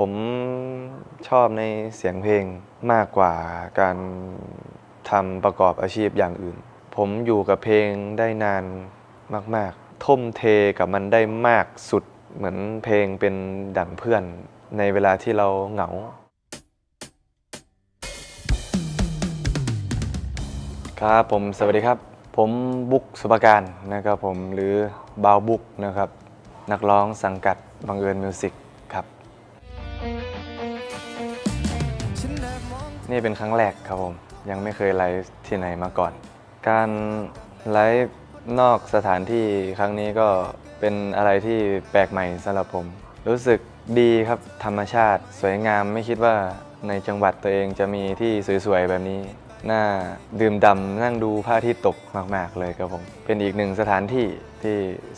ผมชอบในเสียงเพลงมากกว่าการทำประกอบอาชีพอย่างอื่น ผมอยู่กับเพลงได้นานมาก ๆ ทุ่มเทกับมันได้มากสุดเหมือนเพลงเป็นดั่งเพื่อนในเวลาที่เราเหงา ครับผมสวัสดีครับ ผมบุ๊กสุภการนะครับผมหรือบาวบุ๊กนะครับ นักร้องสังกัดบังเอิญมิวสิก นี่เป็นครั้งแรกครับผมยังไม่เคยไลฟ์ที่ไหนมาก่อน การไลฟ์นอกสถานที่ครั้งนี้ก็เป็นอะไรที่แปลกใหม่สำหรับผม รู้สึกดีครับธรรมชาติ สวยงามไม่คิดว่าในจังหวัดตัวเองจะมีที่สวยๆแบบนี้ น่าดื่มด่ำนั่งดูพระอาทิตย์ตกมากๆเลยครับผม เป็นอีกหนึ่งสถานที่ที่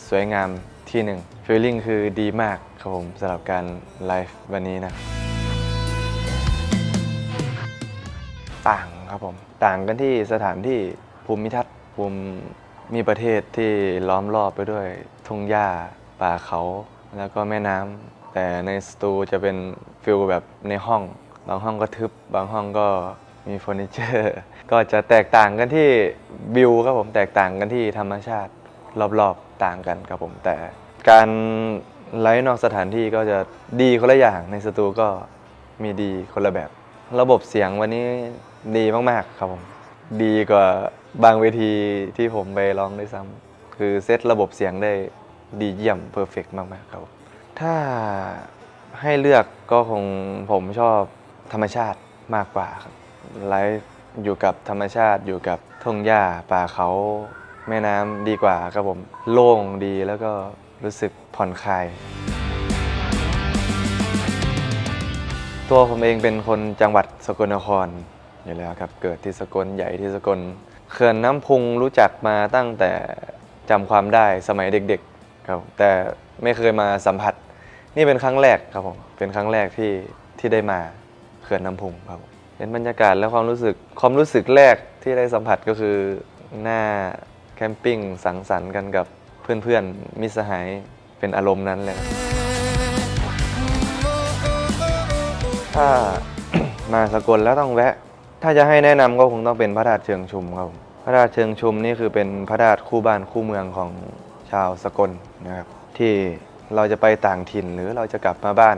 สวยงามที่หนึ่งฟีลลิ่งคือดีมากครับผมสำหรับการไลฟ์วันนี้นะ ต่างครับผมต่างกันที่สถานที่ภูมิทัศน์ภูมิมีประเทศที่ล้อมรอบไปด้วยทุ่งหญ้าป่าเขาแล้วก็แม่น้ำแต่ในสตูจะเป็นฟิลแบบในห้อง บางห้องก็ทึบบางห้องก็มีเฟอร์นิเจอร์ ก็จะแตกต่างกันที่วิวครับผมแตกต่างกันที่ธรรมชาติรอบๆต่างกันครับผมแต่การไลฟ์นอกสถานที่ก็จะดีคนละอย่างในสตูก็มีดีคนละแบบ ระบบเสียงวันนี้ ดีมากๆครับผม ดีกว่าบางเวทีที่ผมไปร้องได้วยซ้ำคือเซตระบบเสียงได้ดีเยี่ยมเพอร์เฟกมากๆครับ ถ้าให้เลือกก็คงผมชอบธรรมชาติมากกว่าครับไลฟ์อยู่กับธรรมชาติอยู่กับทุ่งหญ้าป่าเขาแม่น้ำดีกว่าครับผมโล่งดีแล้วก็รู้สึกผ่อนคลาย ตัวผมเองเป็นคนจังหวัดสกลนคร อยู่แล้วครับ เกิดที่สกลใหญ่ที่สกลเขื่อนน้ำพุงรู้จักมาตั้งแต่จำความได้สมัยเด็กๆครับแต่ไม่เคยมาสัมผัส นี่เป็นครั้งแรกครับผมเป็นครั้งแรกที่ที่ได้มาเขื่อนน้ำพุงครับเห็นบรรยากาศและความรู้สึกความรู้สึกแรกที่ได้สัมผัสก็คือหน้าแคมปิ้งสังสรรค์กันกับเพื่อนๆมิตรสหายเป็นอารมณ์นั้นเลยถ้ามาสกลแล้วต้องแวะ ถ้าจะให้แนะนำก็คงต้องเป็นพระธาตุเชิงชุมครับ พระธาตุเชิงชุมนี่คือเป็นพระธาตุคู่บ้านคู่เมืองของชาวสกลนะครับที่เราจะไปต่างถิ่นหรือเราจะกลับมาบ้าน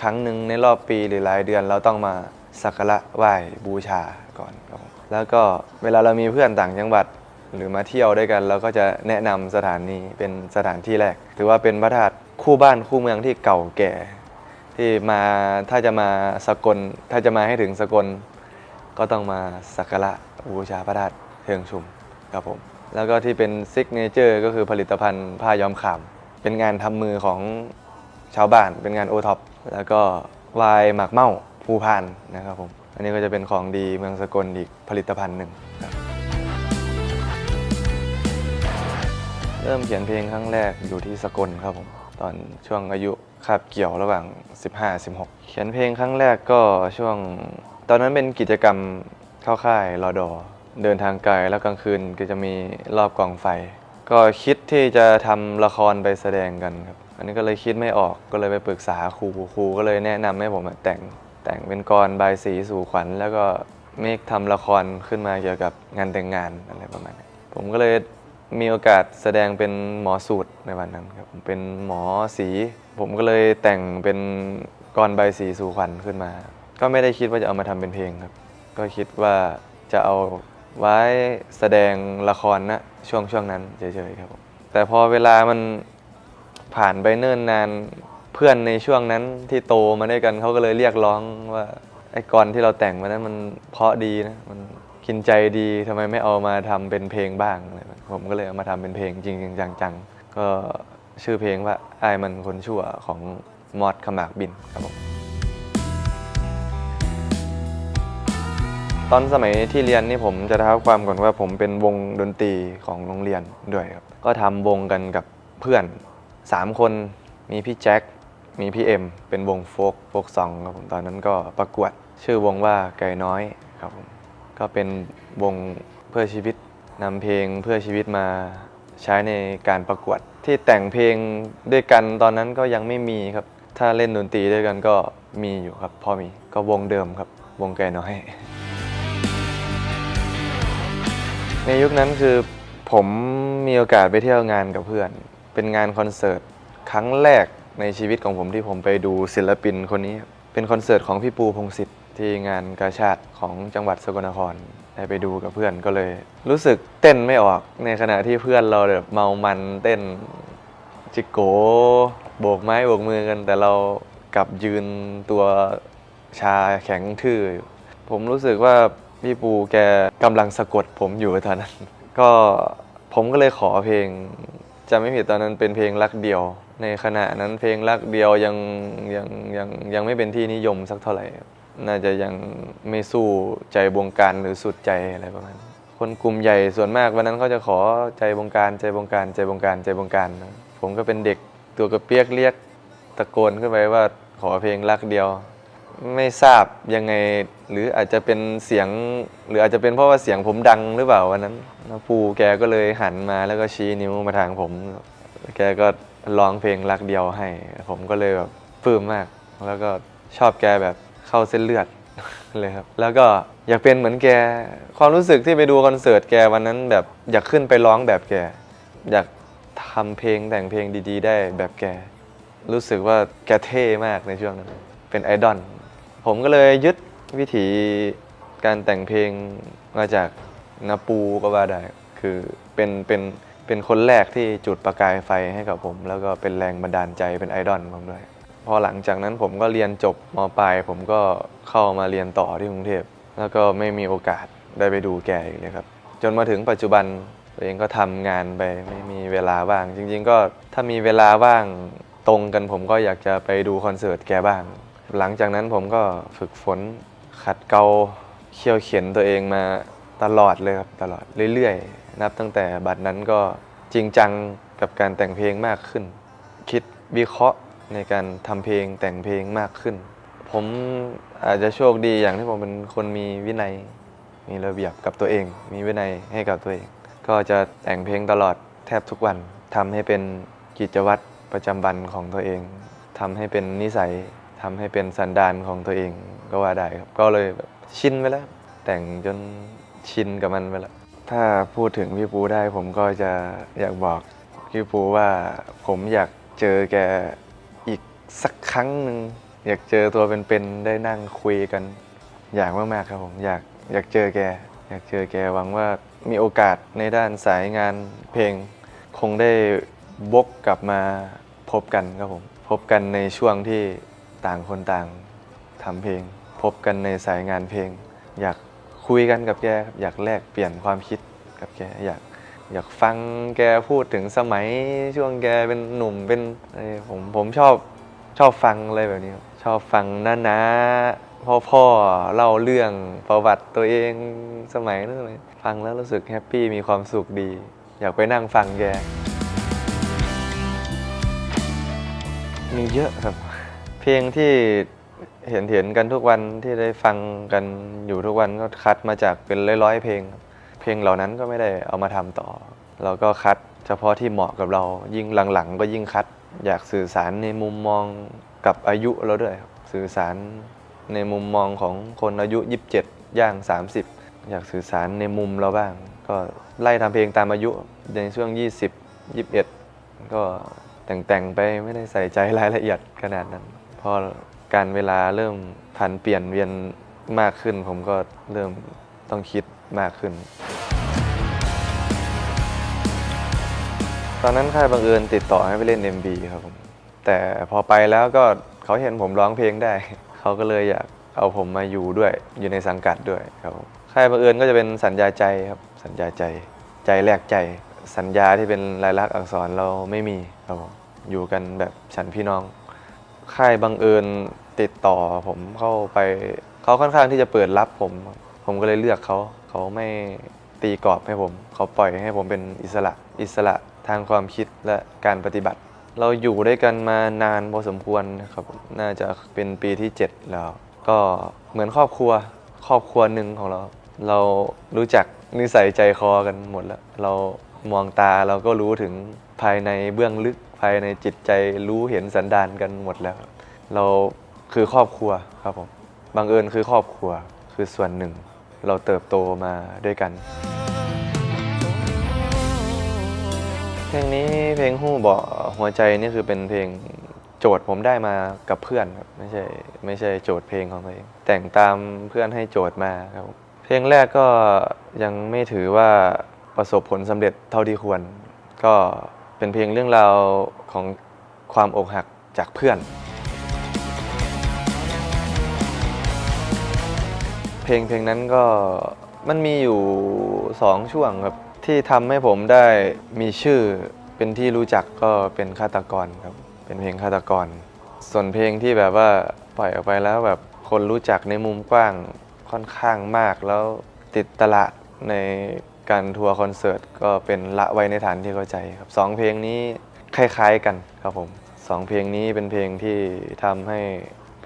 ครั้งหนึ่งในรอบปีหรือรายเดือนเราต้องมาสักการะไหว้บูชาก่อนครับแล้วก็เวลาเรามีเพื่อนต่างจังหวัดหรือมาเที่ยวด้วยกัน เราก็จะแนะนำสถานนี้เป็นสถานที่แรก ถือว่าเป็นพระธาตุคู่บ้านคู่เมืองที่เก่าแก่ ที่มาถ้าจะมาสกลถ้าจะมาให้ถึงสกล ก็ต้องมาสักการะบูชาพระธาตุเทิงชุมครับผม แล้วก็ที่เป็นซิกเนเจอร์ก็คือผลิตภัณฑ์ผ้าย้อมขาม เป็นงานทำมือของชาวบ้าน เป็นงานโอท็อปแล้วก็วายหมากเม่าภูพานนะครับผม อันนี้ก็จะเป็นของดีเมืองสกลอีกผลิตภัณฑ์หนึ่งครับเริ่มเขียนเพลงครั้งแรกอยู่ที่สกลครับผมตอนช่วงอายุคาบเกี่ยวระหว่าง 15-16 เขียนเพลงครั้งแรกก็ช่วง ตอนนั้นเป็นกิจกรรมเข้าค่ายรอดอเดินทางไกลแล้วกลางคืนก็จะมีรอบกองไฟ ก็คิดที่จะทำละครไปแสดงกันครับ อันนี้ก็เลยคิดไม่ออกก็เลยไปปรึกษาครูครูก็เลยแนะนำให้ผมแต่งแต่งเป็นกรบายสีสู่ขวัญ แล้วก็เมคทำละครขึ้นมาเกี่ยวกับงานแต่งงานอะไรประมาณนี้ผมก็เลยมีโอกาสแสดงเป็นหมอสูตรในวันนั้นครับเป็นหมอสี ผมก็เลยแต่งเป็นกรใบสีสู่ขวัญขึ้นมา ก็ไม่ได้คิดว่าจะเอามาทำเป็นเพลงครับ ก็คิดว่าจะเอาไว้แสดงละครนะช่วงช่วงนั้นเฉยๆครับผมแต่พอเวลามันผ่านไปเนิ่นนานเพื่อนในช่วงนั้นที่โตมาด้วยกันเขาก็เลยเรียกร้องว่าไอ้กรที่เราแต่งมานั้นมันเพราะดีนะมันกินใจดีทำไมไม่เอามาทำเป็นเพลงบ้างอะไรแบบนี้ผมก็เลยเอามาทำเป็นเพลงจริงๆจังๆก็ชื่อเพลงว่าไอ้ายมันคนชั่วของมอดขมากบินครับผม อนสมัยที่เรียนนี่ผมจะเท้าความก่อนว่าผมเป็นวงดนตรีของโรงเรียนด้วยครับ ก็ทำวงกันกับเพื่อน 3 คนมีพี่แจ็คมีพี่เอ็มเป็นวงโฟกโฟกซองครับผมตอนนั้นก็ประกวด ชื่อวงว่าไก่น้อยครับผมก็เป็นวงเพื่อชีวิตนำเพลงเพื่อชีวิตมาใช้ในการประกวด ที่แต่งเพลงด้วยกันตอนนั้นก็ยังไม่มีครับ ถ้าเล่นดนตรีด้วยกันก็มีอยู่ครับ พอมีก็วงเดิมครับ วงไก่น้อย ในยุคนั้นคือผมมีโอกาสไปเที่ยวงานกับเพื่อน เป็นงานคอนเสิร์ตครั้งแรกในชีวิตของผมที่ผมไปดูศิลปินคนนี้ เป็นคอนเสิร์ตของพี่ปูพงศิษฐ์ที่งานกาชาติของจังหวัดสกลนครได้ไปดูกับเพื่อนก็เลย รู้สึกเต้นไม่ออกในขณะที่เพื่อนเราแบบเมามันเต้นจิกโกโบกไม้โบกมือกัน แต่เรากลับยืนตัวชาแข็งทื่ออยู่ผมรู้สึกว่า พี่ปูแกกำลังสะกดผมอยู่ตอนนั้น ก็ผมก็เลยขอเพลงจะไม่ผิดตอนนั้นเป็นเพลงรักเดียว ในขณะนั้นเพลงรักเดียวยังยังยังยังไม่เป็นที่นิยมสักเท่าไหร่ น่าจะยังไม่สู้ใจบงการหรือสุดใจอะไรประมาณคนกลุ่มใหญ่ส่วนมากวันนั้นเขาจะขอใจบงการใจบงการใจบงการใจบงการ ผมก็เป็นเด็กตัวกระเปียกเรียกตะโกนขึ้นไปว่าขอเพลงรักเดียว ไม่ทราบยังไง หรืออาจจะเป็นเสียง หรืออาจจะเป็นเพราะว่าเสียงผมดังหรือเปล่าวันนั้นปูแกก็เลยหันมาแล้วก็ชี้นิ้วมาทางผม แกก็ร้องเพลงรักเดียวให้ ผมก็เลยแบบปลื้มมาก แล้วก็ชอบแกแบบเข้าเส้นเลือดเลยครับ แล้วก็อยากเป็นเหมือนแก ความรู้สึกที่ไปดูคอนเสิร์ตแกวันนั้นแบบอยากขึ้นไปร้องแบบแก อยากทำเพลงแต่งเพลงดี ๆ ได้แบบแก รู้สึกว่าแกเท่มากในช่วงนั้น เป็นไอดอล ผมก็เลยยึดวิธีการแต่งเพลงมาจากนาปูก็ว่าได้ คือเป็นเป็นเป็นคนแรกที่จุดประกายไฟให้กับผม แล้วก็เป็นแรงบันดาลใจเป็นไอดอลผมด้วย พอหลังจากนั้นผมก็เรียนจบมปลายผมก็เข้ามาเรียนต่อที่กรุงเทพแล้วก็ไม่มีโอกาสได้ไปดูแกอีกเลยครับ จนมาถึงปัจจุบันตัวเองก็ทำงานไปไม่มีเวลาว่าง จริง ๆ ก็ถ้ามีเวลาว่างตรงกันผมก็อยากจะไปดูคอนเสิร์ตแกบ้าง หลังจากนั้นผมก็ฝึกฝนขัดเกลาเขี่ยวเข็นตัวเองมาตลอดเลยครับตลอดเรื่อยๆ นับตั้งแต่บัดนั้นก็จริงจังกับการแต่งเพลงมากขึ้น คิดวิเคราะห์ในการทำเพลงแต่งเพลงมากขึ้น ผมอาจจะโชคดีอย่างที่ผมเป็นคนมีวินัย มีระเบียบกับตัวเอง มีวินัยให้กับตัวเอง ก็จะแต่งเพลงตลอดแทบทุกวันทำให้เป็นกิจวัตรประจำวันของตัวเองทำให้เป็นนิสัย ทำให้เป็นสันดานของตัวเองก็ว่าได้ครับ ก็เลยแบบชินไปแล้ว แต่งจนชินกับมันไปแล้ว ถ้าพูดถึงพี่ปูได้ผมก็จะอยากบอกพี่ปูว่าผมอยากเจอแกอีกสักครั้งหนึ่งอยากเจอตัวเป็นๆได้นั่งคุยกัน อยากมากๆครับผมอยากอยากเจอแก อยากเจอแกหวังว่ามีโอกาสในด้านสายงานเพลง คงได้บกกลับมาพบกันครับผม พบกันในช่วงที่ ต่างคนต่างทำเพลง พบกันในสายงานเพลง อยากคุยกันกับแกครับอยากแลกเปลี่ยนความคิดกับแกอยากอยากฟังแกพูดถึงสมัยช่วงแกเป็นหนุ่มเป็นผมผมชอบชอบฟังอะไรแบบนี้ ชอบฟังน้านาพ่อพ่อเล่าเรื่องประวัติตัวเองสมัยนั้นเลยฟังแล้วรู้สึกแฮปปี้มีความสุขดี อยากไปนั่งฟังแกมีเยอะครับ เพลงที่เห็นเห็นกันทุกวันที่ได้ฟังกันอยู่ทุกวันก็คัดมาจากเป็นร้อยๆเพลงครับเพลงเหล่านั้นก็ไม่ได้เอามาทำต่อ เราก็คัดเฉพาะที่เหมาะกับเรายิ่งหลังๆ ก็ยิ่งคัด อยากสื่อสารในมุมมองกับอายุเราด้วยครับสื่อสารในมุมมองของคนอายุ 27 ย่าง 30 อยากสื่อสารในมุมเราบ้าง ก็ไล่ทำเพลงตามอายุในช่วง 20 21 ก็แต่งๆไปไม่ได้ใส่ใจรายละเอียดขนาดนั้น พอการเวลาเริ่มผันเปลี่ยนเวียนมากขึ้น ผมก็เริ่มต้องคิดมากขึ้น ตอนนั้นค่ายบังเอิญติดต่อให้ไปเล่น MB ครับผมแต่พอไปแล้วก็เขาเห็นผมร้องเพลงได้ เขาก็เลยอยากเอาผมมาอยู่ด้วยอยู่ในสังกัดด้วยครับผมค่ายบังเอิญก็จะเป็นสัญญาใจครับสัญญาใจ ใจแลกใจ สัญญาที่เป็นลายลักษณ์อักษรเราไม่มีครับผมอยู่กันแบบฉันพี่น้อง ค่ายบังเอิญติดต่อผมเข้าไปเขาค่อนข้างที่จะเปิดรับผมผมก็เลยเลือกเขาเขาไม่ตีกรอบให้ผม เขาปล่อยให้ผมเป็นอิสระอิสระทางความคิดและการปฏิบัติ เราอยู่ด้วยกันมานานพอสมควรครับน่าจะเป็นปีที่ 7 แล้ว ก็เหมือนครอบครัวครอบครัวหนึ่งของเรา เรารู้จักนิสัยใจคอกันหมดแล้ว เรามองตาเราก็รู้ถึงภายในเบื้องลึก ภายในจิตใจรู้เห็นสันดานกันหมดแล้ว เราคือครอบครัวครับผมบังเอิญคือครอบครัวคือส่วนหนึ่ง เราเติบโตมาด้วยกัน เพลงนี้เพลงหู้บาะหัวใจนี่คือเป็นเพลงโจทย์ผมได้มากับเพื่อนครับไม่ใช่ไม่ใช่โจทย์เพลงของตัวเองแต่งตามเพื่อนให้โจทย์มาครับเพลงแรกก็ยังไม่ถือว่าประสบผลสำเร็จเท่าที่ควร ก็ เป็นเพลงเรื่องราวของความอกหักจากเพื่อน เพลงเพลงนั้นก็มันมีอยู่สองช่วงครับที่ทำให้ผมได้มีชื่อเป็นที่รู้จักก็เป็นฆาตกรครับ เป็นเพลงฆาตกร ส่วนเพลงที่แบบว่าปล่อยออกไปแล้วแบบคนรู้จักในมุมกว้างค่อนข้างมากแล้วติดตลาดใน การทัวร์คอนเสิร์ตก็เป็นละไว้ในฐานที่เข้าใจครับสองเพลงนี้คล้ายๆกันครับผมสองเพลงนี้เป็นเพลงที่ทำให้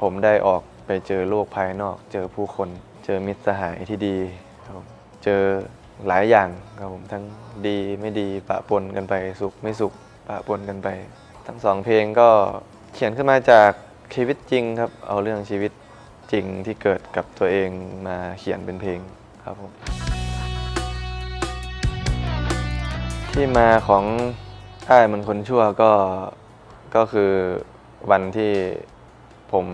ผมได้ออกไปเจอโลกภายนอก เจอผู้คน เจอมิตรสหายที่ดีครับผมเจอหลายอย่างครับผมทั้งดีไม่ดีปะปนกันไปสุขไม่สุขปะปนกันไป ทั้งสองเพลงก็เขียนขึ้นมาจากชีวิตจริงครับ เอาเรื่องชีวิตจริงที่เกิดกับตัวเองมาเขียนเป็นเพลงครับผม ที่มาของอ้ายมันคนชั่วก็ก็คือวันที่ผม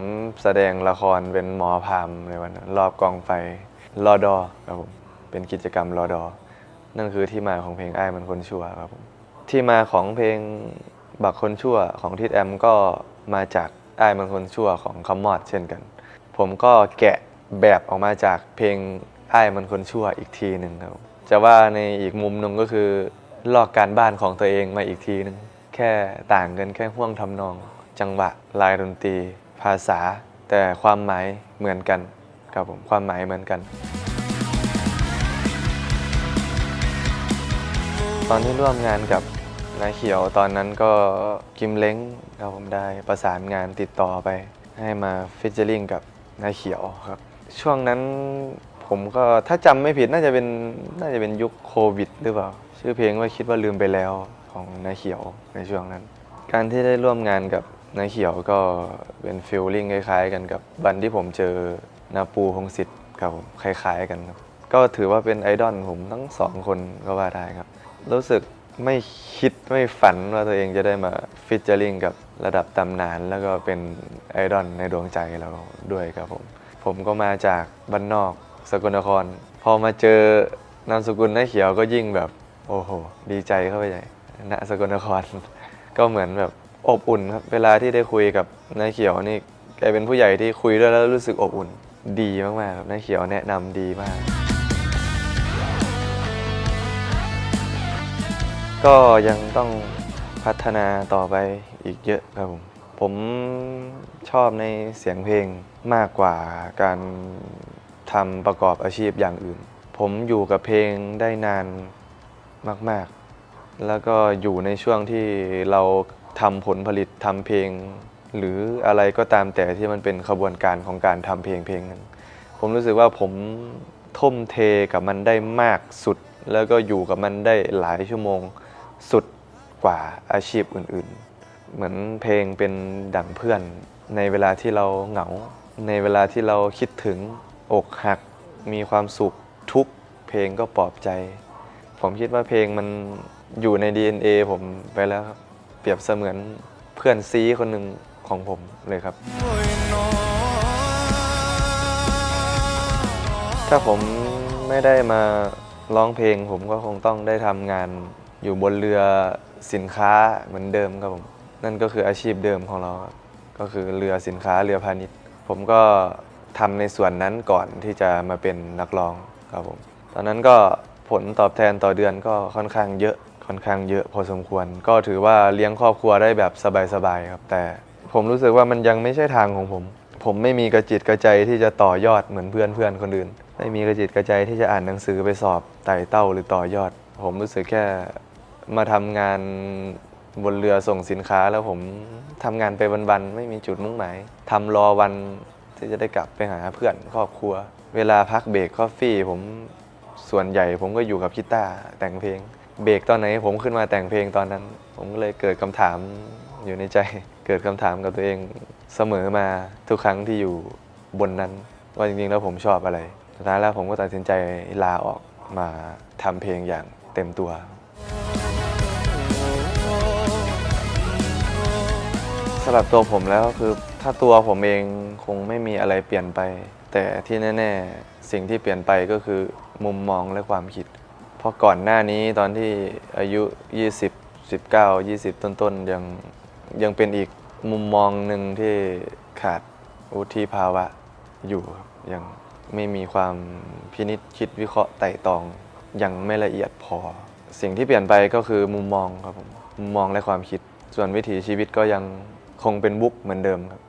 แสดงละครเป็นหมอพามในวันนั้นรอบกองไฟรอดอครับผมเป็นกิจกรรมรอดอ นั่นคือที่มาของเพลงอ้ายมันคนชั่วครับผมที่มาของเพลงบักคนชั่วของทิดแอมก็มาจากอ้ายมันคนชั่วของคำมอดเช่นกัน ผมก็แกะแบบออกมาจากเพลงอ้ายมันคนชั่วอีกทีหนึ่งครับจะว่าในอีกมุมหนึ่งก็คือ ลอกการบ้านของตัวเองมาอีกทีหนึ่งแค่ต่างกันแค่ห่วงทำนอง จังหวะลายดนตรี ภาษา แต่ความหมายเหมือนกันครับผมความหมายเหมือนกัน ตอนที่ร่วมงานกับนายเขียวตอนนั้นก็กิมเล้งครับผมได้ประสานงานติดต่อไป ให้มาฟิชเจอร์ลิงกับนายเขียวครับ ช่วงนั้นผมก็ถ้าจำไม่ผิดน่าจะเป็นน่าจะเป็นยุคโควิด หรือเปล่า ชื่อเพลงว่าคิดว่าลืมไปแล้วของนายเขียวในช่วงนั้น การที่ได้ร่วมงานกับนายเขียวก็เป็นฟิลลิ่งคล้ายๆ กันกับวันที่ผมเจอนาปูพงศิษฐ์ครับผมคล้าย ๆ กันครับก็ถือว่าเป็นไอดอลผมทั้งสองคนก็ว่าได้ครับ รู้สึกไม่คิดไม่ฝันว่าตัวเองจะได้มาฟิชเจอริงกับระดับตำนาน แล้วก็เป็นไอดอลในดวงใจเราด้วยครับผม ผมก็มาจากบ้านนอกสกลนคร พอมาเจอนามสกุลน้าเขียวก็ยิ่งแบบ โอ้โห ดีใจเข้าไปใหญ่ณสกลนคร ก็เหมือนแบบอบอุ่นครับ เวลาที่ได้คุยกับน้าเขียวนี่แกเป็นผู้ใหญ่ที่คุยด้วยแล้วรู้สึกอบอุ่น ดีมากๆครับน้าเขียวแนะนำดีมาก ก็ยังต้องพัฒนาต่อไปอีกเยอะครับผม ผมชอบในเสียงเพลงมากกว่าการทำประกอบอาชีพอย่างอื่น ผมอยู่กับเพลงได้นาน มาก ๆ แล้วก็อยู่ในช่วงที่เราทำผลผลิตทำเพลง หรืออะไรก็ตามแต่ที่มันเป็นขบวนการของการทำเพลงเพลงนั้น ผมรู้สึกว่าผมทุ่มเทกับมันได้มากสุด แล้วก็อยู่กับมันได้หลายชั่วโมงสุดกว่าอาชีพอื่น ๆ เหมือนเพลงเป็นดั่งเพื่อน ในเวลาที่เราเหงา ในเวลาที่เราคิดถึงอกหักมีความสุขทุกเพลงก็ปลอบใจ ผมคิดว่าเพลงมันอยู่ใน DNA ผมไปแล้วครับ เปรียบเสมือนเพื่อนซีคนหนึ่งของผมเลยครับ ถ้าผมไม่ได้มาร้องเพลง ผมก็คงต้องได้ทำงานอยู่บนเรือสินค้าเหมือนเดิมครับผม นั่นก็คืออาชีพเดิมของเราครับก็คือเรือสินค้าเรือพาณิชย์ ผมก็ทำในส่วนนั้นก่อนที่จะมาเป็นนักร้องครับผม ตอนนั้นก็ ผลตอบแทนต่อเดือนก็ค่อนข้างเยอะค่อนข้างเยอะพอสมควร ก็ถือว่าเลี้ยงครอบครัวได้แบบสบายๆครับ แต่ผมรู้สึกว่ามันยังไม่ใช่ทางของผม ผมไม่มีกระจิตกระใจที่จะต่อยอดเหมือนเพื่อนเพื่อนคนอื่น ไม่มีกระจิตกระใจที่จะอ่านหนังสือไปสอบไต่เต้าหรือต่อยอด ผมรู้สึกแค่มาทำงานบนเรือส่งสินค้าแล้วผมทำงานไปวันๆไม่มีจุดมุ่งหมายทำรอวันที่จะได้กลับไปหาเพื่อนครอบครัว เวลาพักเบรกคอฟฟี่ผม ส่วนใหญ่ผมก็อยู่กับกีตาร์แต่งเพลง เบรกตอนไหนผมขึ้นมาแต่งเพลงตอนนั้น ผมก็เลยเกิดคำถามอยู่ในใจ เกิดคำถามกับตัวเองเสมอมาทุกครั้งที่อยู่บนนั้น ว่าจริงๆแล้วผมชอบอะไรสุดท้ายแล้วผมก็ตัดสินใจลาออกมาทำเพลงอย่างเต็มตัว สำหรับตัวผมแล้วคือถ้าตัวผมเองคงไม่มีอะไรเปลี่ยนไป แต่ที่แน่ ๆ สิ่งที่เปลี่ยนไปก็คือ มุมมองและความคิด เพราะก่อนหน้านี้ตอนที่อายุ 20 19 20 ต้นๆยังยังเป็นอีกมุมมองหนึ่งที่ขาดวุฒิภาวะอยู่ครับยังไม่มีความพินิจคิดวิเคราะห์ไต่ตอง ยังไม่ละเอียดพอ สิ่งที่เปลี่ยนไปก็คือมุมมองครับผมมุมมองและความคิด ส่วนวิถีชีวิตก็ยังคงเป็นบุ๊กเหมือนเดิมครับ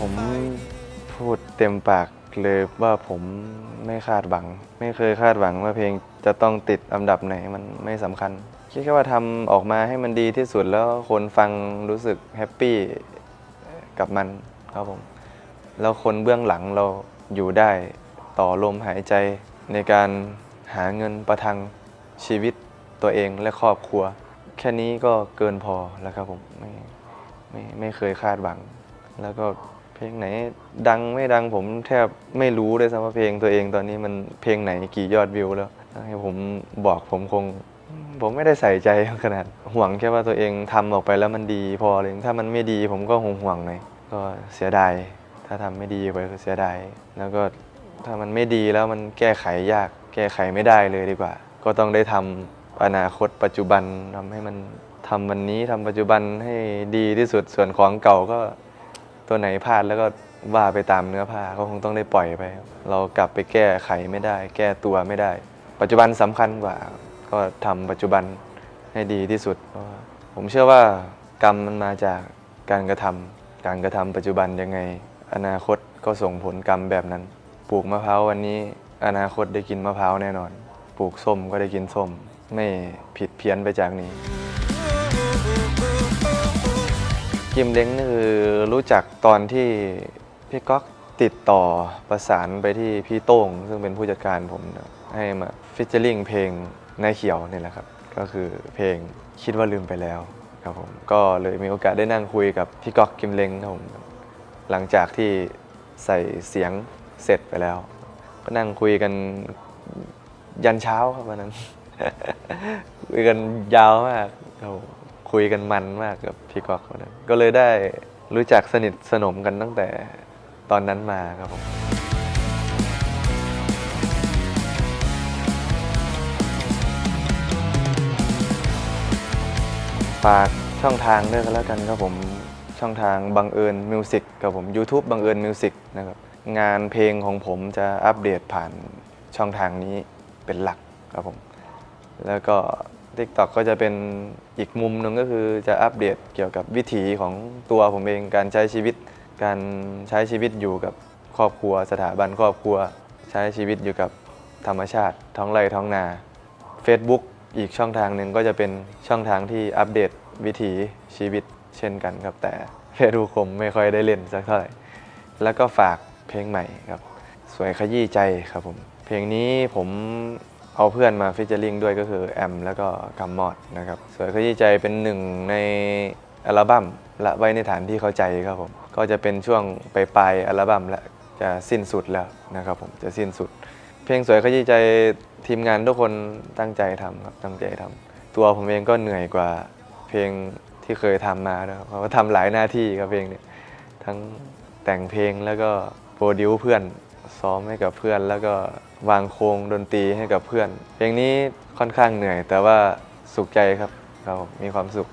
ผม พูดเต็มปากเลยว่าผมไม่คาดหวัง ไม่เคยคาดหวังว่าเพลงจะต้องติดอันดับไหนมันไม่สำคัญ คิดแค่ว่าทำออกมาให้มันดีที่สุดแล้วคนฟังรู้สึกแฮปปี้กับมันครับผมแล้วคนเบื้องหลังเราอยู่ได้ต่อลมหายใจในการหาเงินประทังชีวิตตัวเองและครอบครัว แค่นี้ก็เกินพอแล้วครับผมไม่ไม่ไม่เคยคาดหวัง แล้วก็ เพลงไหนดังไม่ดังผมแทบไม่รู้เลยซ้ำว่าเพลงตัวเองตอนนี้มันเพลงไหนกี่ยอดวิวแล้วให้ผมบอกผมคง ผมไม่ได้ใส่ใจขนาดห่วงแค่ว่าตัวเองทำออกไปแล้วมันดีพอเลยถ้ามันไม่ดีผมก็ห่วงห่วงๆหน่อยก็เสียดายถ้าทำไม่ดีไปก็เสียดายแล้วก็ถ้ามันไม่ดีแล้วมันแก้ไขยาก แก้ไขไม่ได้เลยดีกว่า ก็ต้องได้ทำอนาคตปัจจุบันทำให้มันทำวันนี้ทำปัจจุบันให้ดีที่สุดส่วนของเก่าก็ ตัวไหนพลาดแล้วก็ว่าไปตามเนื้อผ้าก็คงต้องได้ปล่อยไป เรากลับไปแก้ไขไม่ได้ แก้ตัวไม่ได้ ปัจจุบันสำคัญกว่า ก็ทำปัจจุบันให้ดีที่สุดเพราะผมเชื่อว่ากรรมมันมาจากการกระทำการกระทำปัจจุบันยังไง อนาคตก็ส่งผลกรรมแบบนั้น ปลูกมะพร้าววันนี้อนาคตได้กินมะพร้าวแน่นอน ปลูกส้มก็ได้กินส้ม ไม่ผิดเพี้ยนไปจากนี้ กิมเล้งนี่คือรู้จักตอนที่พี่ก๊อกติดต่อประสานไปที่พี่โต้ง ซึ่งเป็นผู้จัดการผมนะให้มาฟิชเจอริงเพลงนายเขียวนี่แหละครับ ก็คือเพลงคิดว่าลืมไปแล้วครับผมก็เลยมีโอกาสได้นั่งคุยกับพี่ก๊อกกิมเล้งครับผมหลังจากที่ใส่เสียงเสร็จไปแล้ว ก็นั่งคุยกันยันเช้าครับวันนั้น คุยกันยาวมากครับผม คุยกันมันมากกับพี่ก๊อกวันนั้นก็เลยได้รู้จักสนิทสนมกันตั้งแต่ตอนนั้นมาครับผมฝากช่องทางด้วยกันแล้วกันครับผมช่องทางบังเอิญมิวสิกกับผม YouTube บังเอิญมิวสิกนะครับงานเพลงของผมจะอัปเดตผ่านช่องทางนี้เป็นหลักครับผม แล้วก็ TikTok ก็จะเป็นอีกมุมหนึ่งก็คือจะอัปเดตเกี่ยวกับวิถีของตัวผมเองการใช้ชีวิต การใช้ชีวิตอยู่กับครอบครัว สถาบันครอบครัว ใช้ชีวิตอยู่กับธรรมชาติ ท้องไร่ท้องนา Facebook อีกช่องทางหนึ่งก็จะเป็นช่องทางที่อัปเดตวิถีชีวิตเช่นกันครับ แต่ Facebook ผมไม่ค่อยได้เล่นสักเท่าไหร่แล้วก็ฝากเพลงใหม่ครับ สวยขยี้ใจครับผม เพลงนี้ผม เอาเพื่อนมาฟิชเจอริงด้วยก็คือแอมแล้วก็กัมมอดนะครับสวยขยี้ใจเป็นหนึ่งในอัลบั้มละไว้ในฐานที่เข้าใจครับผมก็จะเป็นช่วงปลายๆอัลบั้มและจะสิ้นสุดแล้วนะครับผมจะสิ้นสุด เพลงสวยขยี้ใจทีมงานทุกคนตั้งใจทำครับตั้งใจทำตัวผมเองก็เหนื่อยกว่าเพลงที่เคยทำมานะครับเพราะว่าทำหลายหน้าที่ครับเพลงเนี้ทั้งแต่งเพลงแล้วก็โปรดิวเพื่อนซ้อมให้กับเพื่อนแล้วก็ วางโครงดนตรีให้กับเพื่อน เพลงนี้ค่อนข้างเหนื่อย แต่ว่าสุขใจครับเรามีความสุข